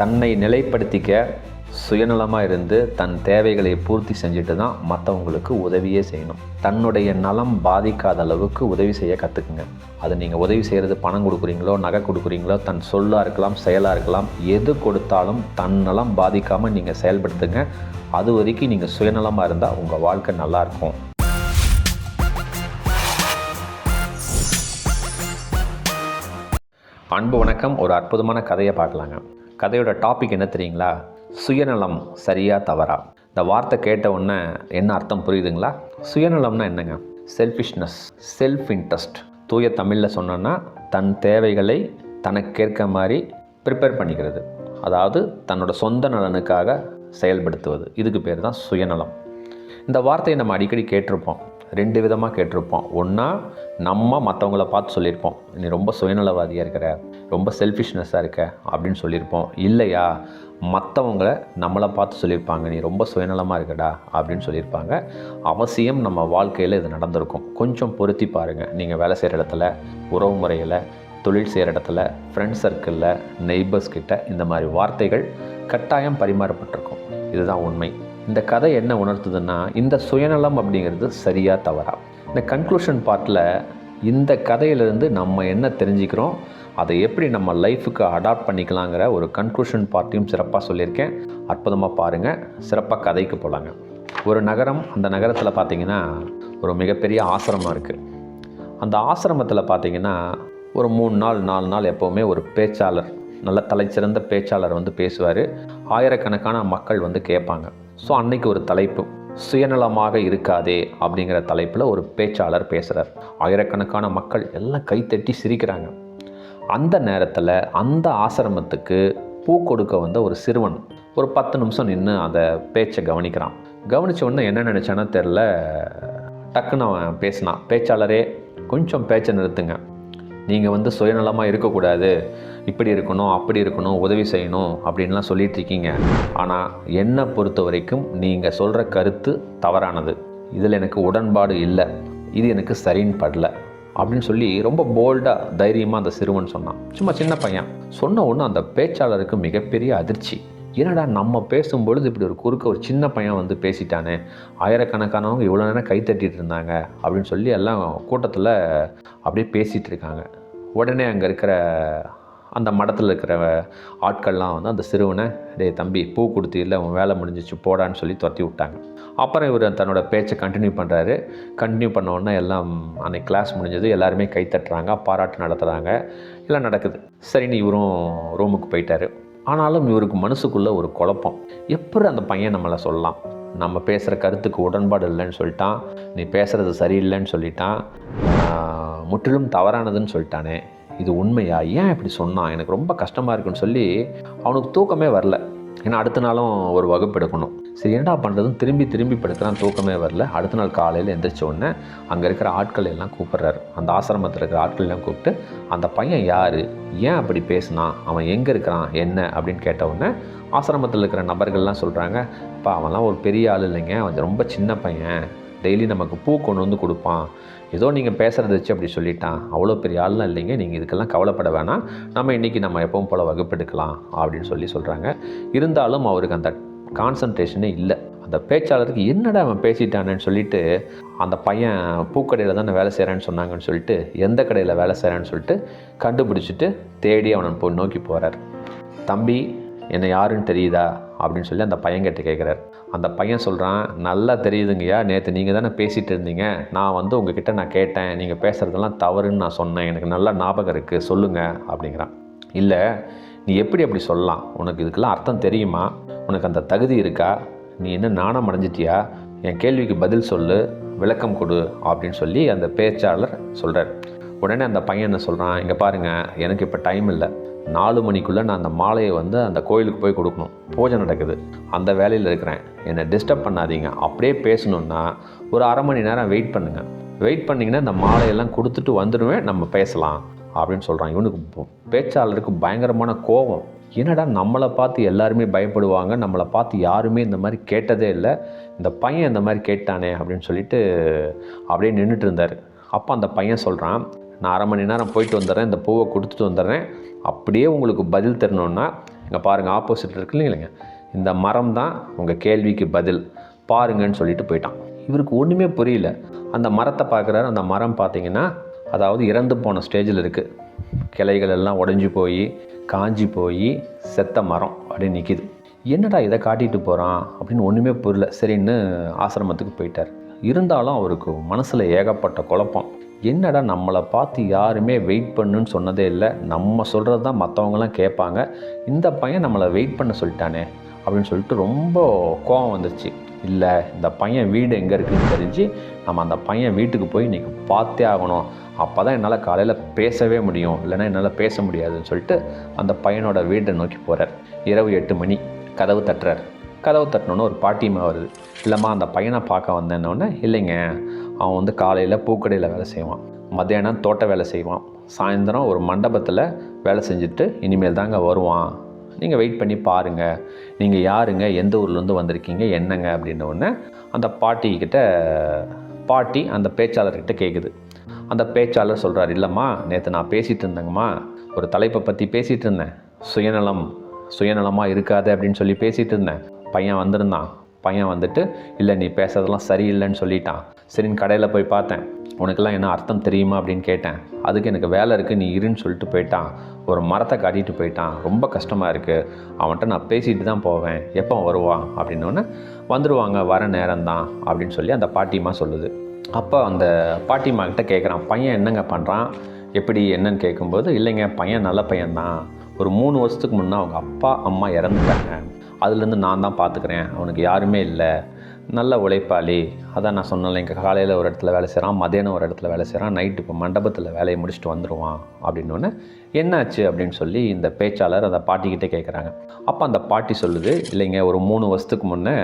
தன்னை நிலைப்படுத்திக்க சுயநலமாக இருந்து தன் தேவைகளை பூர்த்தி செஞ்சுட்டு தான் மற்றவங்களுக்கு உதவியே செய்யணும். தன்னுடைய நலம் பாதிக்காத அளவுக்கு உதவி செய்ய கற்றுக்குங்க அது நீங்கள் உதவி செய்கிறது பணம் கொடுக்குறீங்களோ நகை கொடுக்குறீங்களோ தன் சொல்லாக இருக்கலாம் செயலாக இருக்கலாம் எது கொடுத்தாலும் தன் நலம் பாதிக்காமல் நீங்கள் செயல்படுத்துங்க. அது வரைக்கும் நீங்கள் சுயநலமாக இருந்தால் உங்கள் வாழ்க்கை நல்லாயிருக்கும் அன்பு வணக்கம். ஒரு அற்புதமான கதையை பார்க்கலாங்க. கதையோட டாபிக் என்ன தெரியுங்களா? சுயநலம் சரியா தவறா? இந்த வார்த்தை கேட்ட உடனே என்ன அர்த்தம் புரியுதுங்களா? சுயநலம்னா என்னங்க? செல்ஃபிஷ்னஸ் செல்ஃப் இன்ட்ரெஸ்ட் தூய தமிழில் சொன்னோன்னா தன் தேவைகளை தனக்கேற்க மாதிரி ப்ரிப்பேர் பண்ணிக்கிறது. அதாவது தன்னோட சொந்த நலனுக்காக செயல்படுத்துவது. இதுக்கு பேர் தான் சுயநலம். இந்த வார்த்தையை நம்ம அடிக்கடி கேட்டிருப்போம். ரெண்டு விதமாக கேட்டிருப்போம். ஒன்றா நம்ம மற்றவங்கள பார்த்து சொல்லியிருப்போம். நீ ரொம்ப சுயநலவாதியாக இருக்கிற ரொம்ப செல்ஃபிஷ்னஸாக இருக்க அப்படின்னு சொல்லியிருப்போம். இல்லையா? மற்றவங்கள நம்மளை பார்த்து சொல்லியிருப்பாங்க. நீ ரொம்ப சுயநலமாக இருக்கடா அப்படின்னு சொல்லியிருப்பாங்க. அவசியம் நம்ம வாழ்க்கையில் இது நடந்திருக்கும். கொஞ்சம் பொருத்தி பாருங்கள் நீங்கள் வேலை செய்கிற இடத்துல உறவு முறையில் தொழில் செய்கிற இடத்துல ஃப்ரெண்ட்ஸ் சர்க்கிளில் நெய்பர்ஸ் கிட்ட இந்த மாதிரி வார்த்தைகள் கட்டாயம் பரிமாறப்பட்டிருக்கும். இதுதான் உண்மை. இந்த கதை என்ன உணர்த்துதுன்னா இந்த சுயநலம் அப்படிங்கிறது சரியாக தவறா? இந்த கன்க்ளூஷன் பார்ட்டில் இந்த கதையிலிருந்து நம்ம என்ன தெரிஞ்சுக்கிறோம் அதை எப்படி நம்ம லைஃபுக்கு அடாப்ட் பண்ணிக்கலாங்கிற ஒரு கன்க்ளூஷன் பார்ட்டியும் சிறப்பாக சொல்லியிருக்கேன். அற்புதமாக பாருங்கள் சிறப்பாக கதைக்கு போகலாங்க ஒரு நகரம் அந்த நகரத்தில் பார்த்தீங்கன்னா ஒரு மிகப்பெரிய ஆசிரமம் இருக்குது அந்த ஆசிரமத்தில் பார்த்தீங்கன்னா ஒரு மூணு நாள் நாலு நாள் எப்போவுமே ஒரு பேச்சாளர் நல்ல தலைச்சிறந்த பேச்சாளர் வந்து பேசுவார். ஆயிரக்கணக்கான மக்கள் வந்து கேட்பாங்க. ஸோ அன்னைக்கு ஒரு தலைப்பு. சுயநலமாக இருக்காதே அப்படிங்கிற தலைப்பில் ஒரு பேச்சாளர் பேசுகிறார் ஆயிரக்கணக்கான மக்கள் எல்லாம் கைத்தட்டி சிரிக்கிறாங்க. அந்த நேரத்தில் அந்த ஆசிரமத்துக்கு பூ கொடுக்க வந்த ஒரு சிறுவன் ஒரு பத்து நிமிஷம் நின்று அந்த பேச்சை கவனிக்கிறான். கவனித்த உடனே என்ன நினச்சானோ தெரில டக்குன்னு அவன் பேசினான். பேச்சாளரே கொஞ்சம் பேச்சை நிறுத்துங்க. நீங்கள் வந்து சுயநலமாக இருக்கக்கூடாது. இப்படி இருக்கணும் அப்படி இருக்கணும் உதவி செய்யணும் அப்படின்லாம் சொல்லிட்டு இருக்கீங்க ஆனால் என்னை பொறுத்த வரைக்கும் நீங்கள் சொல்கிற கருத்து தவறானது. இதில் எனக்கு உடன்பாடு இல்லை. இது எனக்கு சரின்னு படல. அப்படின்னு சொல்லி ரொம்ப போல்டாக தைரியமாக அந்த சிறுவன் சொன்னான். சும்மா சின்ன பையன். சொன்ன ஒன்று அந்த பேச்சாளருக்கு மிகப்பெரிய அதிர்ச்சி. என்னடா நம்ம பேசும்பொழுது இப்படி ஒரு குறுக்க ஒரு சின்ன பையன் வந்து பேசிட்டானே. ஆயிரக்கணக்கானவங்க இவ்வளோ நேரம் கை தட்டிட்டு இருந்தாங்க அப்படின்னு சொல்லி எல்லாம் கூட்டத்தில் அப்படியே பேசிகிட்டு இருக்காங்க. உடனே அங்கே இருக்கிற அந்த மடத்தில் இருக்கிற ஆட்கள்லாம் வந்து அந்த சிறுவனை டே தம்பி பூ கொடுத்து இல்லை உன் வேலை முடிஞ்சிச்சு போடான்னு சொல்லி துரத்தி விட்டாங்க. அப்புறம் இவர் தன்னோட பேச்சை கண்டினியூ பண்ணுறாரு கண்டினியூ பண்ண உடனே எல்லாம் அன்றைக்கி கிளாஸ் முடிஞ்சது எல்லாருமே கை தட்டுறாங்க பாராட்டு நடத்துகிறாங்க எல்லாம் நடக்குது. சரின்னு இவரும் ரூமுக்கு போயிட்டார். ஆனாலும் இவருக்கு மனசுக்குள்ளே ஒரு குழப்பம். எப்படி அந்த பையன் நம்மளை சொல்லலாம்? நம்ம பேசுகிற கருத்துக்கு உடன்பாடு இல்லைன்னு சொல்லிட்டான். நீ பேசுகிறது சரியில்லைன்னு சொல்லிட்டான். முற்றிலும் தவறானதுன்னு சொல்லிட்டானே. இது உண்மையா? ஏன் இப்படி சொன்னான்? எனக்கு ரொம்ப கஷ்டமாக இருக்குன்னு சொல்லி அவனுக்கு தூக்கமே வரல. ஏன்னா அடுத்த நாளும் ஒரு வகுப்பு எடுக்கணும். சரி என்னடா பண்ணுறதுன்னு திரும்பி திரும்பி படுக்கிறான். தூக்கமே வரல. அடுத்த நாள் காலையில் எந்திரிச்ச உடனே அங்கே இருக்கிற ஆட்கள் எல்லாம் கூப்பிட்றாரு. அந்த ஆசிரமத்தில் இருக்கிற ஆட்கள் எல்லாம் கூப்பிட்டு அந்த பையன் யார்? ஏன் அப்படி பேசுனான்? அவன் எங்கே இருக்கிறான்? என்ன? அப்படின்னு கேட்ட உடனே ஆசிரமத்தில் இருக்கிற நபர்கள்லாம் சொல்கிறாங்க அப்பா அவன்லாம் ஒரு பெரிய ஆள் இல்லைங்க. அவன் ரொம்ப சின்ன பையன். டெய்லி நமக்கு பூ கொண்டு வந்து கொடுப்பான். ஏதோ நீங்கள் பேசுகிறத வச்சு அப்படி சொல்லிட்டான். அவ்வளோ பெரிய ஆள்லாம் இல்லைங்க. நீங்கள் இதுக்கெல்லாம் கவலைப்பட வேணாம். நம்ம இன்றைக்கி நம்ம எப்பவும் போல் வகுப்பெடுக்கலாம் அப்படின்னு சொல்லி சொல்கிறாங்க இருந்தாலும் அவருக்கு அந்த கான்சன்ட்ரேஷனே இல்லை. அந்த பேச்சாளருக்கு என்னடா அவன் பேசிட்டானேன்னு சொல்லிட்டு அந்த பையன் பூக்கடையில் தானே வேலை செய்கிறேன்னு சொன்னாங்கன்னு சொல்லிட்டு எந்த கடையில் வேலை செய்கிறேன்னு சொல்லிட்டு கண்டுபிடிச்சிட்டு தேடி அவனை போய் நோக்கி போகிறார் தம்பி என்னை யாருன்னு தெரியுதா? அப்படின்னு சொல்லி அந்த பையன்கிட்ட கேட்குறாரு அந்த பையன் சொல்கிறான் நல்லா தெரியுதுங்கய்யா நேற்று நீங்கள் தானே பேசிகிட்டு இருந்தீங்க. நான் வந்து உங்ககிட்ட நான் கேட்டேன். நீங்கள் பேசுகிறதெல்லாம் தவறுன்னு நான் சொன்னேன். எனக்கு நல்லா ஞாபகம் இருக்குது சொல்லுங்கள் அப்படிங்கிறான். இல்லை நீ எப்படி அப்படி சொல்லலாம்? உனக்கு இதுக்கெல்லாம் அர்த்தம் தெரியுமா? உனக்கு அந்த தகுதி இருக்கா? நீ என்ன நாணம் அடைஞ்சிட்டியா? என் கேள்விக்கு பதில் சொல்லு விளக்கம் கொடு அப்படின்னு சொல்லி அந்த பேச்சாளர் சொல்கிறார் உடனே அந்த பையன் என்ன சொல்கிறான் இங்கே பாருங்கள் எனக்கு இப்போ டைம் இல்லை. நாலு மணிக்குள்ளே நான் அந்த மாலையை வந்து அந்த கோயிலுக்கு போய் கொடுக்கணும். பூஜை நடக்குது. அந்த வேலையில் இருக்கிறேன். என்னை டிஸ்டர்ப் பண்ணாதீங்க. அப்படியே பேசணுன்னா ஒரு அரை மணி நேரம் வெயிட் பண்ணுங்கள் வெயிட் பண்ணிங்கன்னா இந்த மாலையெல்லாம் கொடுத்துட்டு வந்துடுவேன். நம்ம பேசலாம் அப்படின்னு சொல்கிறான் இவனுக்கு பேச்சாளருக்கு பயங்கரமான கோபம். என்னடா நம்மளை பார்த்து எல்லாருமே பயப்படுவாங்க? நம்மளை பார்த்து யாருமே இந்த மாதிரி கேட்டதே இல்லை. இந்த பையன் இந்த மாதிரி கேட்டானே அப்படின்னு சொல்லிட்டு அப்படியே நின்றுட்டு இருந்தார். அப்போ அந்த பையன் சொல்கிறான் நான் அரை மணி நேரம் போயிட்டு வந்துடுறேன். இந்த பூவை கொடுத்துட்டு வந்துடுறேன். அப்படியே உங்களுக்கு பதில் தரணுன்னா இங்கே பாருங்கள் ஆப்போசிட் இருக்கு இல்லைங்க? இந்த மரம் தான் உங்கள் கேள்விக்கு பதில். பாருங்கன்னு சொல்லிட்டு போயிட்டான். இவருக்கு ஒன்றுமே புரியல. அந்த மரத்தை பார்க்குறாரு. அந்த மரம் பார்த்தீங்கன்னா அதாவது இறந்து போன ஸ்டேஜில் இருக்குது கிளைகள் எல்லாம் உடஞ்சி போய் காஞ்சி போய் செத்த மரம் அப்படின்னு நிற்கிது என்னடா இதை காட்டிட்டு போகிறான் அப்படின்னு ஒன்றுமே புரியல. சரின்னு ஆசிரமத்துக்கு போயிட்டார். இருந்தாலும் அவருக்கு மனசில் ஏகப்பட்ட குழப்பம். என்னடா நம்மளை பார்த்து யாருமே வெயிட் பண்ணுன்னு சொன்னதே இல்லை. நம்ம சொல்கிறது தான் மற்றவங்களாம் கேட்பாங்க. இந்த பையன் நம்மளை வெயிட் பண்ண சொல்லிட்டானே அப்படின்னு சொல்லிட்டு ரொம்ப கோவம் வந்துருச்சு. இல்லை இந்த பையன் வீடு எங்கே இருக்குன்னு தெரிஞ்சு நம்ம அந்த பையன் வீட்டுக்கு போய் இன்றைக்கி பார்த்தே ஆகணும். அப்போ தான் என்னால் காலையில் பேசவே முடியும். இல்லைன்னா என்னால் பேச முடியாதுன்னு சொல்லிட்டு அந்த பையனோட வீட்டை நோக்கி போகிறார் இரவு எட்டு மணி. கதவு தட்டுறார். கதவு தட்டினோன்னே ஒரு பாட்டியமாக வருது. இல்லைம்மா அந்த பையனை பார்க்க வந்தேன்னொடனே இல்லைங்க அவன் வந்து காலையில் பூக்கடையில் வேலை செய்வான். மத்தியானம் தோட்ட வேலை செய்வான். சாயந்தரம் ஒரு மண்டபத்தில் வேலை செஞ்சுட்டு இனிமேல் தாங்க வருவான். நீங்கள் வெயிட் பண்ணி பாருங்கள் நீங்கள் யாருங்க? எந்த ஊர்லேருந்து வந்திருக்கீங்க? என்னங்க? அப்படின்ன உடனே அந்த பாட்டிக்கிட்ட பாட்டி அந்த பேச்சாளர்கிட்ட கேட்குது அந்த பேச்சாளர் சொல்கிறார் இல்லைம்மா நேற்று நான் பேசிகிட்டு இருந்தேங்கம்மா. ஒரு தலைப்பை பற்றி பேசிகிட்டு இருந்தேன். சுயநலம் சுயநலமாக இருக்காது அப்படின்னு சொல்லி பேசிகிட்டு இருந்தேன். பையன் வந்திருந்தான். பையன் வந்துட்டு இல்லை நீ பேசுறதெல்லாம் சரியில்லைன்னு சொல்லிட்டான். சரின்னு கடையில் போய் பார்த்தேன். உனக்கெல்லாம் என்ன அர்த்தம் தெரியுமா அப்படின்னு கேட்டேன். அதுக்கு எனக்கு வேலை இருக்குது நீ இருன்னு சொல்லிட்டு போயிட்டான். ஒரு மரத்தை காட்டிட்டு போயிட்டான். ரொம்ப கஷ்டமாக இருக்குது அவன்கிட்ட நான் பேசிட்டு தான் போவேன். எப்போ வருவான் அப்படின்னோடனே வந்துடுவாங்க வர நேரம்தான். அப்படின்னு சொல்லி அந்த பாட்டிமா சொல்லுது. அப்போ அந்த பாட்டிமா கிட்ட கேட்குறான் பையன் என்னங்க பண்ணுறான் எப்படி என்னன்னு கேட்கும்போது இல்லைங்க பையன் நல்ல பையன்தான். ஒரு மூணு வருஷத்துக்கு முன்னே அவங்க அப்பா அம்மா இறந்துட்டாங்க. அதுலேருந்து நான் தான் பார்த்துக்கிறேன் அவனுக்கு யாருமே இல்லை. நல்ல உழைப்பாளி. அதான் நான் சொன்னேன் இங்கே காலையில் ஒரு இடத்துல வேலை செய்கிறான் மதியானம் ஒரு இடத்துல வேலை செய்கிறான் நைட்டு இப்போ மண்டபத்தில் வேலையை முடிச்சுட்டு வந்துடுவான் அப்படின்னோடனே என்னாச்சு? அப்படின்னு சொல்லி இந்த பேச்சாளர் அந்த பாட்டிக்கிட்டே கேட்குறாங்க அப்போ அந்த பாட்டி சொல்லுது இல்லைங்க ஒரு மூணு வருஷத்துக்கு முன்னே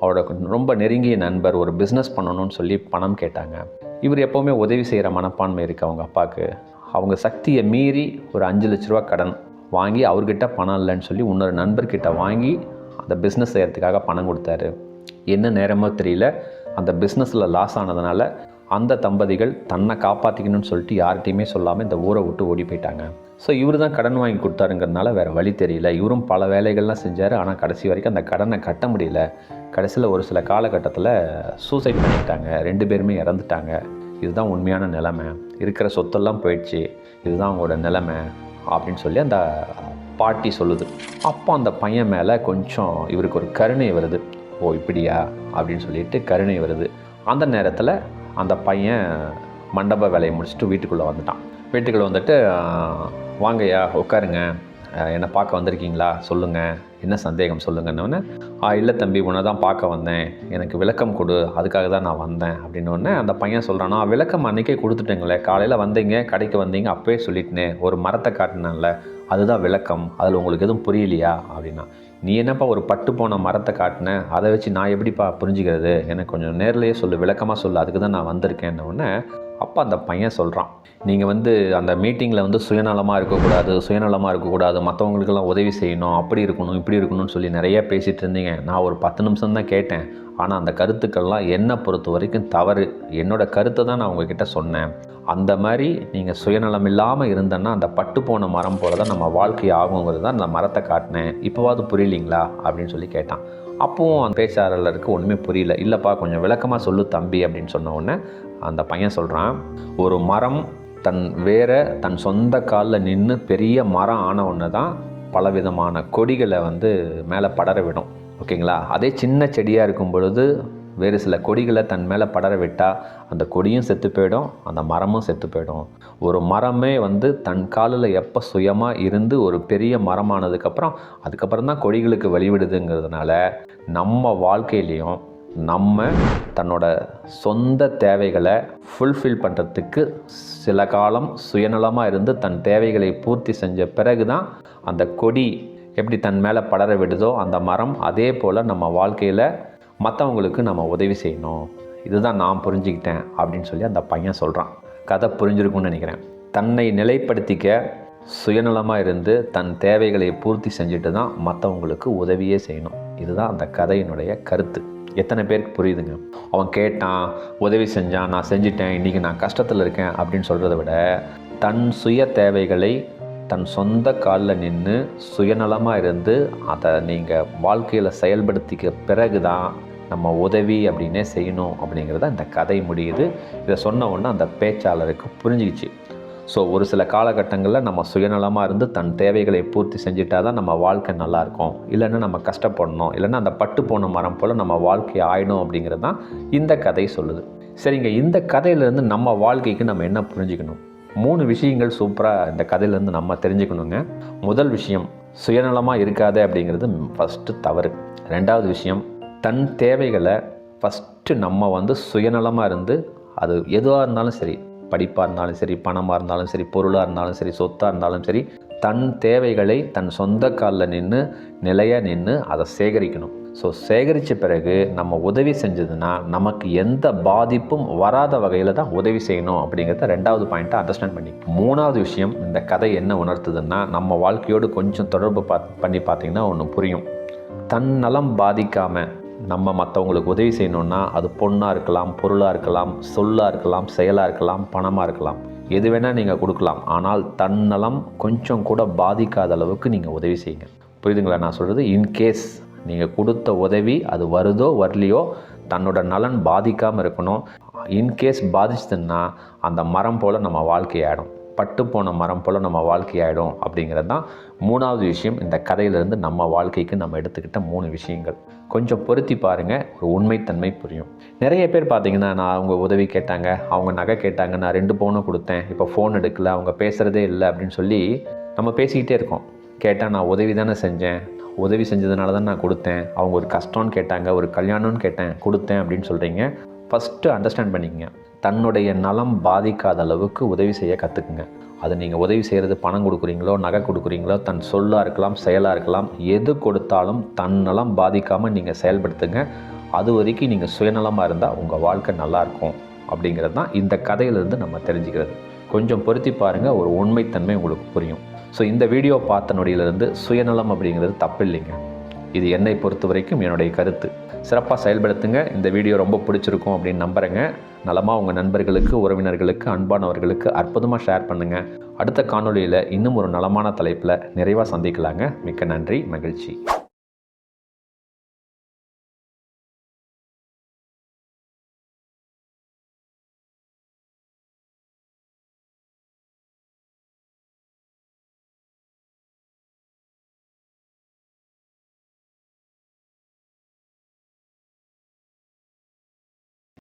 அவரோட ரொம்ப நெருங்கிய நண்பர் ஒரு பிஸ்னஸ் பண்ணணும்னு சொல்லி பணம் கேட்டாங்க. இவர் எப்போவுமே உதவி செய்கிற மனப்பான்மை இருக்குது அவங்க அப்பாவுக்கு. அவங்க சக்தியை மீறி ஒரு அஞ்சு லட்ச ரூபா கடன் வாங்கி அவர்கிட்ட பணம் இல்லைன்னு சொல்லி இன்னொரு நண்பர்கிட்ட வாங்கி அந்த பிஸ்னஸ் செய்கிறதுக்காக பணம் கொடுத்தாரு. என்ன நேரமோ தெரியல. அந்த பிஸ்னஸில் லாஸ் ஆனதுனால அந்த தம்பதிகள் தன்னை காப்பாற்றிக்கணும்னு சொல்லிட்டு யார்கிட்டையுமே சொல்லாமல் இந்த ஊரை விட்டு ஓடி போயிட்டாங்க. ஸோ இவர் தான் கடன் வாங்கி கொடுத்தாருங்கிறதுனால வேறு வழி தெரியல. இவரும் பல வேலைகள்லாம் செஞ்சார். ஆனால் கடைசி வரைக்கும் அந்த கடனை கட்ட முடியல. கடைசியில் ஒரு சில காலகட்டத்தில் சூசைட் பண்ணிட்டாங்க. ரெண்டு பேருமே இறந்துட்டாங்க. இதுதான் உண்மையான நிலைமை. இருக்கிற சொத்தெல்லாம் போயிடுச்சு. இதுதான் அவங்களோட நிலைமை அப்படின்னு சொல்லி அந்த பாட்டி சொல்லுது. அப்போ அந்த பையன் மேலே கொஞ்சம் இவருக்கு ஒரு கருணை வருது. ஓ இப்படியா? அப்படின்னு சொல்லிட்டு கருணை வருது. அந்த நேரத்தில் அந்த பையன் மண்டப வேலையை முடிச்சுட்டு வீட்டுக்குள்ளே வந்துட்டான். வீட்டுக்குள்ளே வந்துட்டு வாங்கய்யா உட்காருங்க. என்னை பார்க்க வந்திருக்கீங்களா? சொல்லுங்கள் என்ன சந்தேகம்? சொல்லுங்கன்னொன்னே ஆ இல்லை தம்பி உன்னை தான் பார்க்க வந்தேன். எனக்கு விளக்கம் கொடு. அதுக்காக தான் நான் வந்தேன். அப்படின்னோடனே அந்த பையன் சொல்கிறான் நான் விளக்கம் அன்றைக்கே கொடுத்துட்டேங்களே. காலையில் வந்தீங்க கடைக்கு வந்தீங்க அப்போயே சொல்லிட்டேனே. ஒரு மரத்தை காட்டினேன்ல. அதுதான் விளக்கம். அதில் உங்களுக்கு எதுவும் புரியலையா? அப்படின்னா நீ என்னப்பா ஒரு பட்டு போன மரத்தை காட்டின? அதை வச்சு நான் எப்படிப்பா புரிஞ்சுக்கிறது? எனக்கு கொஞ்சம் நேரிலேயே சொல்லு விளக்கமாக சொல்லு. அதுக்கு தான் நான் வந்திருக்கேன்ன உடனே அப்போ அந்த பையன் சொல்கிறான் நீங்கள் வந்து அந்த மீட்டிங்கில் வந்து சுயநலமாக இருக்கக்கூடாது சுயநலமாக இருக்கக்கூடாது மற்றவங்களுக்கெல்லாம் உதவி செய்யணும் அப்படி இருக்கணும் இப்படி இருக்கணும்னு சொல்லி நிறையா பேசிகிட்டு இருந்தீங்க. நான் ஒரு பத்து நிமிஷம் தான் கேட்டேன். ஆனால் அந்த கருத்துக்கள்லாம் என்னை பொறுத்த வரைக்கும் தவறு. என்னோட கருத்தை தான் நான் உங்ககிட்ட சொன்னேன். அந்த மாதிரி நீங்கள் சுயநலம் இல்லாமல் இருந்தேன்னா அந்த பட்டு போன மரம் போல தான் நம்ம வாழ்க்கை ஆகுங்கிறது தான் அந்த மரத்தை காட்டினேன். இப்போவாது புரியலிங்களா? அப்படின்னு சொல்லி கேட்டான். அப்பவும் அந்த பேச்சாளருக்கு ஒன்றுமே புரியல. இல்லைப்பா கொஞ்சம் விளக்கமாக சொல்லு தம்பி அப்படின்னு சொன்ன உடனே அந்த பையன் சொல்கிறான் ஒரு மரம் தன் வேற தன் சொந்த காலில் நின்று பெரிய மரம் ஆன ஒன்று தான் பலவிதமான கொடிகளை வந்து மேலே படர விடும். ஓகேங்களா? அதே சின்ன செடியாக இருக்கும் பொழுது வேறு சில கொடிகளை தன் மேலே படர விட்டால் அந்த கொடியும் செத்து போயிடும் அந்த மரமும் செத்து போயிடும். ஒரு மரமே வந்து தன் காலில் எப்போ சுயமாக இருந்து ஒரு பெரிய மரமானதுக்கப்புறம் அதுக்கப்புறம் தான் கொடிகளுக்கு வழிவிடுதுங்கிறதுனால நம்ம வாழ்க்கையிலையும் நம்ம தன்னோட சொந்த தேவைகளை ஃபுல்ஃபில் பண்ணுறதுக்கு சில காலம் சுயநலமாக இருந்து தன் தேவைகளை பூர்த்தி செஞ்ச பிறகு தான் அந்த கொடி எப்படி தன் மேலே படர விடுதோ அந்த மரம் அதே போல் நம்ம வாழ்க்கையில் மற்றவங்களுக்கு நம்ம உதவி செய்யணும். இதுதான் நான் புரிஞ்சுக்கிட்டேன் அப்படின்னு சொல்லி அந்த பையன் சொல்கிறான் கதை புரிஞ்சிருக்கும்னு நினைக்கிறேன். தன்னை நிலைப்படுத்திக்க சுயநலமாக இருந்து தன் தேவைகளை பூர்த்தி செஞ்சுட்டு தான் மற்றவங்களுக்கு உதவியே செய்யணும். இதுதான் அந்த கதையினுடைய கருத்து. எத்தனை பேருக்கு புரியுதுங்க? அவன் கேட்டான் உதவி செஞ்சான் நான் செஞ்சிட்டேன் இன்றைக்கி நான் கஷ்டத்தில் இருக்கேன் அப்படின்னு சொல்கிறத விட தன் சுய தேவைகளை தன் சொந்த காலில் நின்று சுயநலமாக இருந்து அதை நீங்கள் வாழ்க்கையில் செயல்படுத்திக்க பிறகு தான் நம்ம உதவி அப்படின்னே செய்யணும் அப்படிங்கிறத இந்த கதை முடியுது. இதை சொன்ன உடனே அந்த பேச்சாளருக்கு புரிஞ்சிக்கிச்சு. ஸோ ஒரு சில காலகட்டங்களில் நம்ம சுயநலமாக இருந்து தன் தேவைகளை பூர்த்தி செஞ்சுட்டா தான் நம்ம வாழ்க்கை நல்லாயிருக்கும் இல்லைன்னா நம்ம கஷ்டப்படணும். இல்லைன்னா அந்த பட்டு போன மரம் போல் நம்ம வாழ்க்கை ஆயிடும் அப்படிங்கிறது தான் இந்த கதை சொல்லுது. சரிங்க இந்த கதையிலேருந்து நம்ம வாழ்க்கைக்கு நம்ம என்ன புரிஞ்சுக்கணும்? மூணு விஷயங்கள் சூப்பராக இந்த கதையிலேருந்து நம்ம தெரிஞ்சுக்கணுங்க. முதல் விஷயம் சுயநலமாக இருக்காதே அப்படிங்கிறது ஃபஸ்ட்டு தவறு. ரெண்டாவது விஷயம் தன் தேவைகளை ஃபஸ்ட்டு நம்ம வந்து சுயநலமாக இருந்து அது எதுவாக இருந்தாலும் சரி படிப்பாக இருந்தாலும் சரி பணமாக இருந்தாலும் சரி பொருளாக இருந்தாலும் சரி சொத்தாக இருந்தாலும் சரி தன் தேவைகளை தன் சொந்த காலில் நின்று நிலையாக நின்று அதை சேகரிக்கணும். ஸோ சேகரித்த பிறகு நம்ம உதவி செஞ்சதுன்னா நமக்கு எந்த பாதிப்பும் வராத வகையில் தான் உதவி செய்யணும் அப்படிங்கிறத ரெண்டாவது பாயிண்ட்டை அண்டர்ஸ்டாண்ட் பண்ணி. மூணாவது விஷயம் இந்த கதை என்ன உணர்த்துதுன்னா நம்ம வாழ்க்கையோடு கொஞ்சம் தொடர்பு பா பண்ணி பார்த்தீங்கன்னா ஒன்று புரியும். தன் நலம் பாதிக்காமல் நம்ம மற்றவங்களுக்கு உதவி செய்யணுன்னா அது பொண்ணாக இருக்கலாம் பொருளாக இருக்கலாம் சொல்லாக இருக்கலாம் செயலாக இருக்கலாம் பணமாக இருக்கலாம். எது வேணால் நீங்கள் கொடுக்கலாம். ஆனால் தன்னலம் கொஞ்சம் கூட பாதிக்காத அளவுக்கு நீங்கள் உதவி செய்யுங்க. புரியுதுங்களா? நான் சொல்கிறது இன்கேஸ் நீங்கள் கொடுத்த உதவி அது வருதோ வரலையோ தன்னோட நலன் பாதிக்காமல் இருக்கணும். இன்கேஸ் பாதிச்சதுன்னா அந்த மரம் போல் நம்ம வாழ்க்கையாயிடும் பட்டு போன மரம் போல் நம்ம வாழ்க்கையாயிடும் அப்படிங்கிறது தான் மூணாவது விஷயம். இந்த கதையிலேருந்து நம்ம வாழ்க்கைக்கு நம்ம எடுத்துக்கிட்ட மூணு விஷயங்கள். கொஞ்சம் பொருத்தி பாருங்கள் ஒரு உண்மைத்தன்மை புரியும். நிறைய பேர் பார்த்தீங்கன்னா நான் அவங்க உதவி கேட்டாங்க அவங்க நகை கேட்டாங்க நான் ரெண்டு பவுனும் கொடுத்தேன் இப்போ ஃபோன் எடுக்கல அவங்க பேசுகிறதே இல்லை அப்படின்னு சொல்லி நம்ம பேசிக்கிட்டே இருக்கோம். கேட்டால் நான் உதவி தானே செஞ்சேன். உதவி செஞ்சதுனால தான் நான் கொடுத்தேன். அவங்க ஒரு கஷ்டம்னு கேட்டாங்க ஒரு கல்யாணம்னு கேட்டேன் கொடுத்தேன் அப்படின்னு சொல்கிறீங்க ஃபஸ்ட்டு அண்டர்ஸ்டாண்ட் பண்ணிக்கங்க. தன்னுடைய நலம் பாதிக்காத அளவுக்கு உதவி செய்ய கற்றுக்குங்க அது நீங்கள் உதவி செய்கிறது பணம் கொடுக்குறீங்களோ நகை கொடுக்குறீங்களோ தன் சொல்லாக இருக்கலாம் செயலாக இருக்கலாம் எது கொடுத்தாலும் தன் நலம் பாதிக்காமல் நீங்கள் செயல்படுத்துங்க. அது வரைக்கும் நீங்கள் சுயநலமாக இருந்தால் உங்கள் வாழ்க்கை நல்லாயிருக்கும் அப்படிங்கிறது தான் இந்த கதையிலேருந்து நம்ம தெரிஞ்சுக்கிறது. கொஞ்சம் பொருத்தி பாருங்கள் ஒரு உண்மைத்தன்மை உங்களுக்கு புரியும். ஸோ இந்த வீடியோ பார்த்த நொடியிலிருந்து சுயநலம் அப்படிங்கிறது தப்பு இல்லைங்க இது என்னை பொறுத்த வரைக்கும் என்னுடைய கருத்து. சிறப்பாக செயல்படுத்துங்க. இந்த வீடியோ ரொம்ப பிடிச்சிருக்கும் அப்படின்னு நம்புகிறேங்க நலமாக உங்கள் நண்பர்களுக்கு உறவினர்களுக்கு அன்பானவர்களுக்கு அற்புதமாக ஷேர் பண்ணுங்கள் அடுத்த காணொளியில் இன்னும் ஒரு நலமான தலைப்பில் நிறைவாக சந்திக்கலாங்க. மிக்க நன்றி மகிழ்ச்சி.